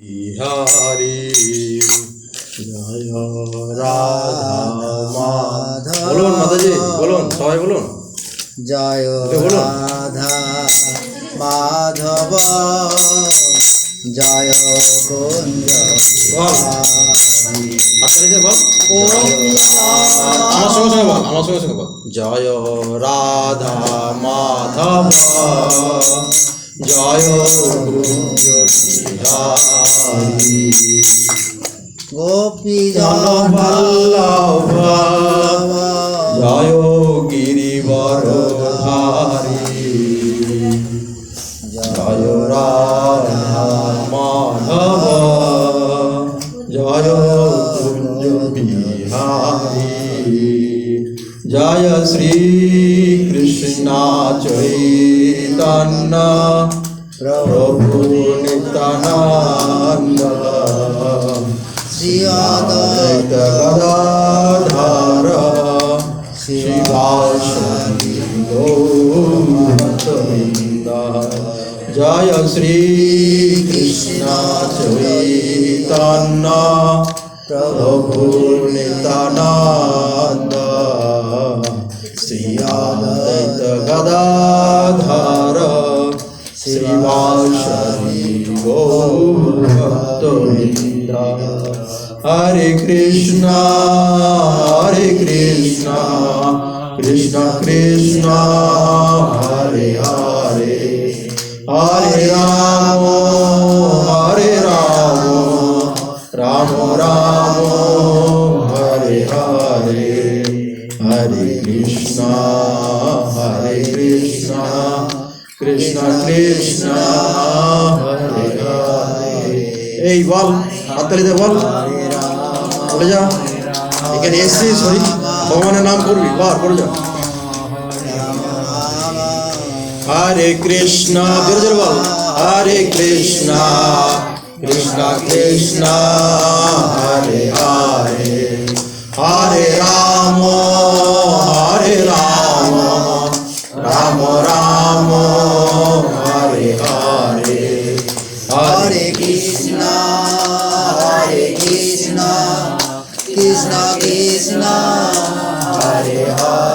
বিহারি জয় রাধা মাধব বলুন মাতাজি বলুন সবাই বলুন। জয়। রাধা মাধব জয় কুঞ্জ আমার সঙ্গে সঙ্গে বল আমার সঙ্গে সঙ্গে বল। জয় রাধা মাধব। জয় কুঞ্জ বিহারি গোপী জন জন বল্লভ জয় গিরিবর ধারী জয় রাধা মাধব জয় কুঞ্জ বিহারী জয় শ্রী কৃষ্ণ চৈতন্য প্রভু নিত্যানন্দ। শ্রী অদ্বৈত গদাধর শিবাশি গৌরবৃন্দ জয় শ্রী কৃষ্ণ চৈতন্য প্রভু নিত্যানন্দ। हरे कृष्णा हरे कृष्णा कृष्णा कृष्णा हरे हरे हरे राम हरे राम राम राम हरे हरे हरे कृष्णा हरे Krishna Krishna Krishna Hare Hare. Ei, Val, अतरे de পড়ে যা এখানে এসছিস হরি ভগবানের নাম করবি বার পড়ে যা হরে কৃষ্ণ জোরে জোরে বল হরে কৃষ্ণ কৃষ্ণ কৃষ্ণ হরে হরে হরে রাম হরে রাম রাম রাম হরে হরে হরে কৃষ্ণ হরে কৃষ্ণ কৃষ্ণ কৃষ্ণ হরে হরে